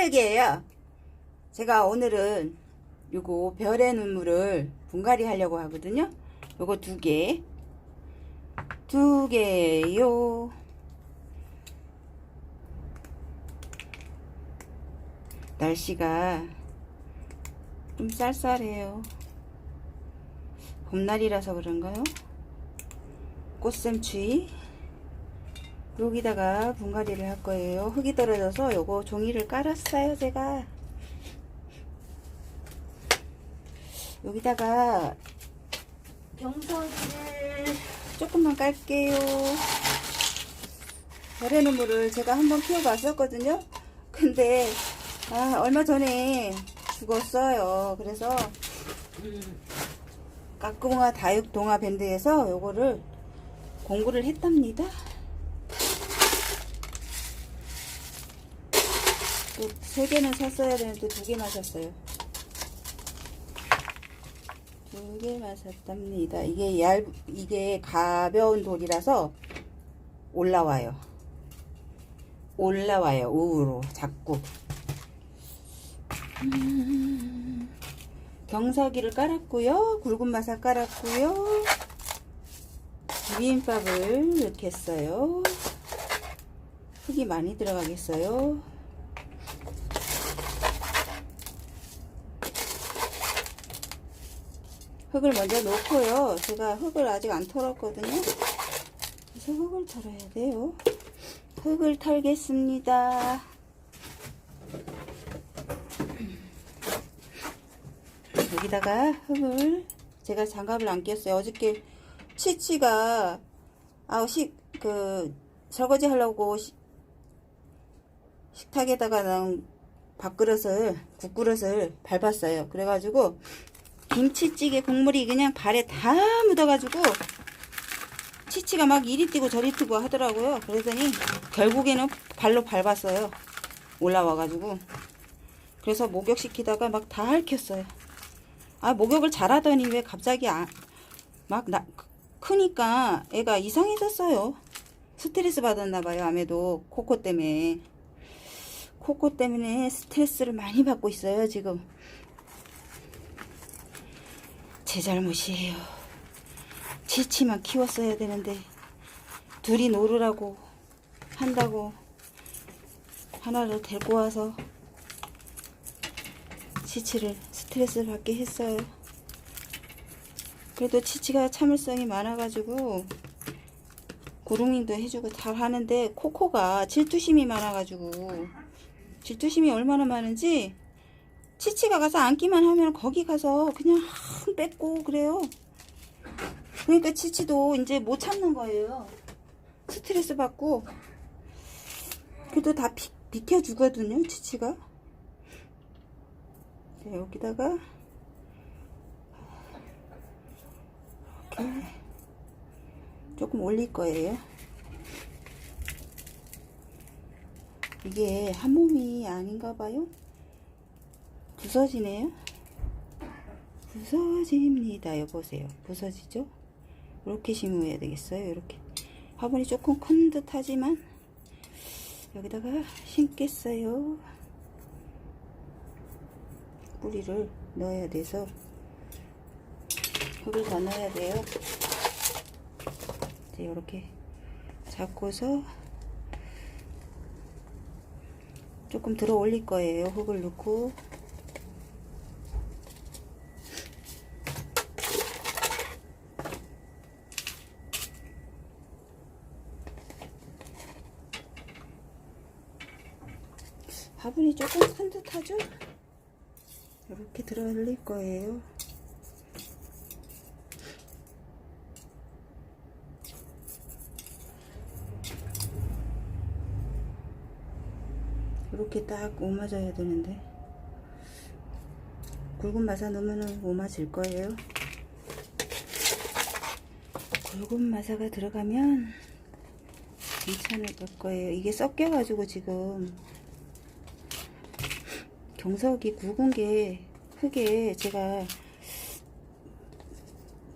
딸기예요. 제가 오늘은 요거 별의 눈물을 분갈이 하려고 하거든요. 요거 두 개. 두 개요. 날씨가 좀 쌀쌀해요. 봄날이라서 그런가요? 꽃샘추위. 여기다가 분갈이를 할 거예요. 흙이 떨어져서 요거 종이를 깔았어요, 제가. 여기다가 경선을 조금만 깔게요. 별의 눈물을 제가 한번 키워봤었거든요. 근데 아, 얼마 전에 죽었어요. 그래서 까꿍아 다육 동화 밴드에서 요거를 공부를 했답니다. 또 세 개는 샀어야 되는데 두 개만 샀어요. 두 개만 샀답니다. 이게 얇, 이게 가벼운 돌이라서 올라와요. 올라와요. 우로 자꾸. 음, 경사기를 깔았고요. 굵은 마사 깔았고요. 비빔밥을 넣겠어요. 흙이 많이 들어가겠어요. 흙을 먼저 놓고요. 제가 흙을 아직 안 털었거든요. 그래서 흙을 털어야 돼요. 흙을 털겠습니다. 여기다가 흙을 제가 장갑을 안 꼈어요. 어저께 치치가 아우 식그 설거지 하려고 시- 식탁에다가 넣은 밥그릇을 국그릇을 밟았어요. 그래가지고 김치찌개 국물이 그냥 발에 다 묻어가지고 치치가 막 이리 뛰고 저리 뛰고 하더라고요. 그러더니 결국에는 발로 밟았어요. 올라와가지고 그래서 목욕시키다가 막 다 핥혔어요. 아 목욕을 잘하더니 왜 갑자기 아, 막 나, 크니까 애가 이상해졌어요. 스트레스 받았나봐요. 아메도 코코 때문에 코코 때문에 스트레스를 많이 받고 있어요. 지금 제 잘못이에요. 치치만 키웠어야 되는데 둘이 놀으라고 한다고 하나를 데리고 와서 치치를 스트레스를 받게 했어요. 그래도 치치가 참을성이 많아가지고 구루밍도 해주고 잘 하는데 코코가 질투심이 많아가지고 질투심이 얼마나 많은지 치치가 가서 앉기만 하면 거기 가서 그냥 항 뺏고 그래요. 그러니까 치치도 이제 못 참는 거예요. 스트레스 받고 그래도 다 비, 비켜주거든요, 치치가. 자, 여기다가 이렇게 조금 올릴 거예요. 이게 한 몸이 아닌가 봐요. 부서지네요. 부서집니다. 여보세요. 부서지죠? 이렇게 심어야 되겠어요. 이렇게. 화분이 조금 큰 듯 하지만 여기다가 심겠어요. 뿌리를 넣어야 돼서 흙을 더 넣어야 돼요. 이제 이렇게 잡고서 조금 들어 올릴 거예요. 흙을 넣고 조금 큰 듯하죠? 이렇게 들어 올릴 거예요. 이렇게 딱 오맞아야 되는데 굵은 마사 넣으면 오맞을 거예요. 굵은 마사가 들어가면 괜찮을 걸 거예요. 이게 섞여가지고 지금 경석이 굵은 게 흙에 제가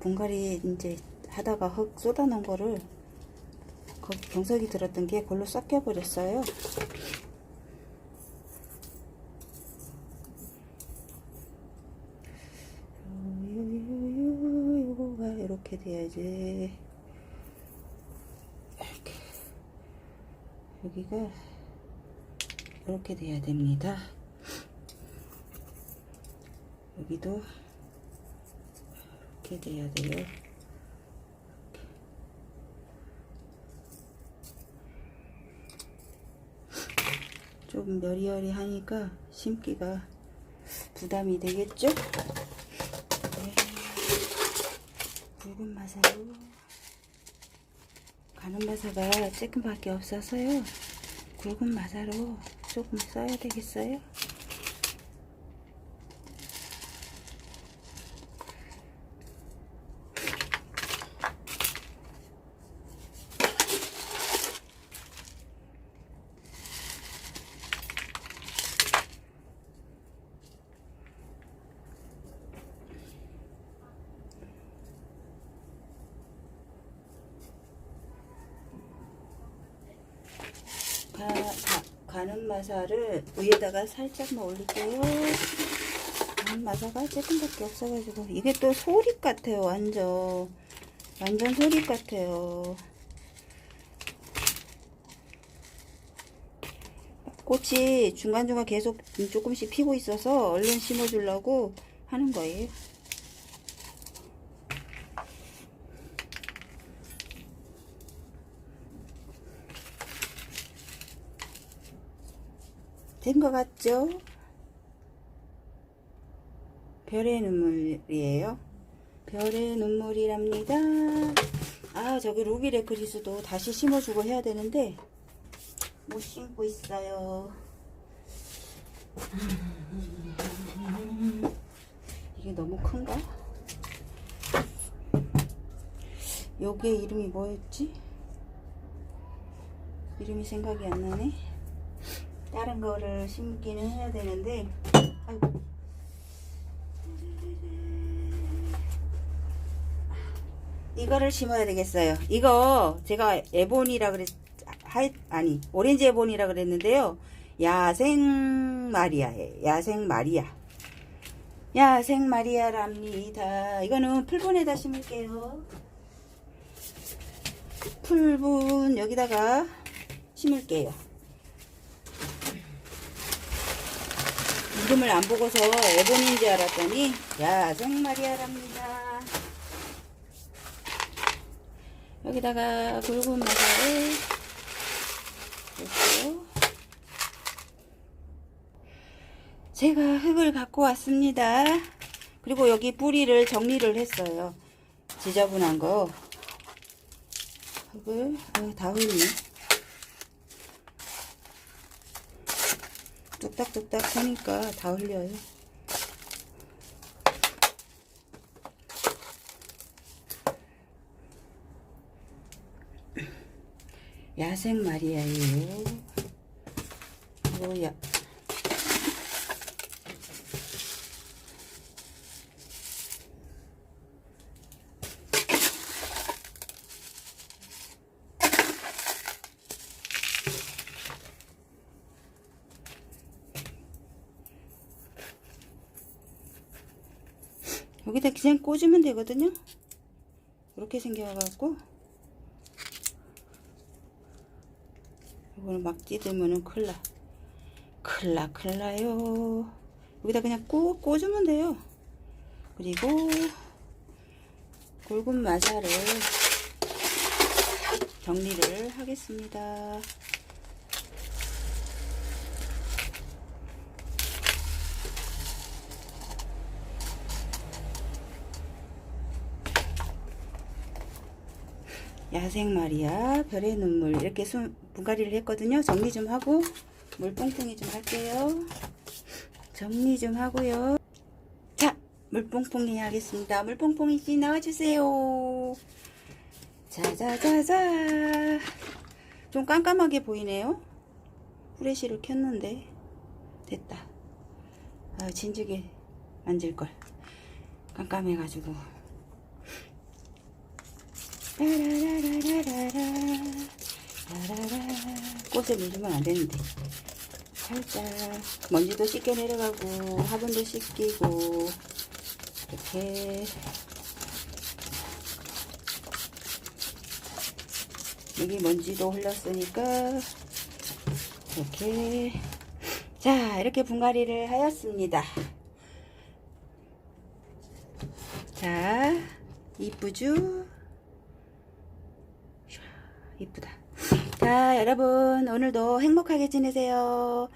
분갈이 이제 하다가 흙 쏟아놓은 거를 거기 경석이 들었던 게 그걸로 섞여버렸어요. 요요요요요가 이렇게 돼야지. 이렇게. 여기가 이렇게 돼야 됩니다. 여기도 이렇게 돼야 돼요. 좀 여리여리하니까 심기가 부담이 되겠죠? 네. 굵은 마사로 가는 마사가 조금밖에 없어서요. 굵은 마사로 조금 써야 되겠어요? 가, 가, 가는 마사를 위에다가 살짝만 올릴게요. 가는 마사가 조금밖에 없어가지고 이게 또 소립 같아요. 완전 완전 소립 같아요. 꽃이 중간중간 계속 조금씩 피고 있어서 얼른 심어주려고 하는 거예요. 된 것 같죠? 별의 눈물이에요. 별의 눈물이랍니다. 아, 저기 루비레 그리스도 다시 심어주고 해야 되는데, 못 심고 있어요. 이게 너무 큰가? 요게 이름이 뭐였지? 이름이 생각이 안 나네. 다른 거를 심기는 해야 되는데 아이고. 이거를 심어야 되겠어요. 이거 제가 에본이라 그랬 하이, 아니 오렌지 에본이라 그랬는데요. 야생 마리아예요 야생 마리아. 야생 마리아랍니다. 이거는 풀분에다 심을게요. 풀분 여기다가 심을게요 이름을 안 보고서 에본인 줄 알았더니 야생 마리아랍니다. 여기다가 굵은 마사를 넣고 제가 흙을 갖고 왔습니다. 그리고 여기 뿌리를 정리를 했어요. 지저분한 거 흙을 어, 다 흘리네. 뚝딱뚝딱 하니까 다 흘려요. 야생 마리아예요. 뭐야? 여기다 그냥 꽂으면 되거든요. 이렇게 생겨갖고 이거는 막 찌르면은 나, 큰일 나요. 여기다 그냥 꾹 꽂으면 돼요. 그리고 굵은 마사를 정리를 하겠습니다. 야생 마리아 별의 눈물 이렇게 순, 분갈이를 했거든요. 정리 좀 하고 물 뽕뽕이 좀 할게요. 정리 좀 하고요. 자 물뽕뽕이 하겠습니다. 물뽕뽕이 씨 나와주세요. 자자자자. 좀 깜깜하게 보이네요. 후레쉬를 켰는데. 됐다. 아 진즉에 만질걸. 깜깜해가지고 꽃에 물리면 안 되는데 살짝 먼지도 씻겨 내려가고 화분도 씻기고 이렇게 여기 먼지도 흘렸으니까 이렇게 자 이렇게 분갈이를 하였습니다. 자 이쁘죠? 샤, 이쁘다. 자 여러분 오늘도 행복하게 지내세요.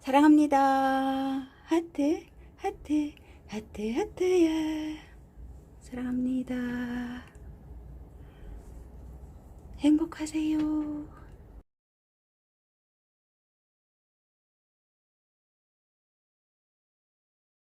사랑합니다. 하트 하트 하트 하트야. 사랑합니다. 행복하세요.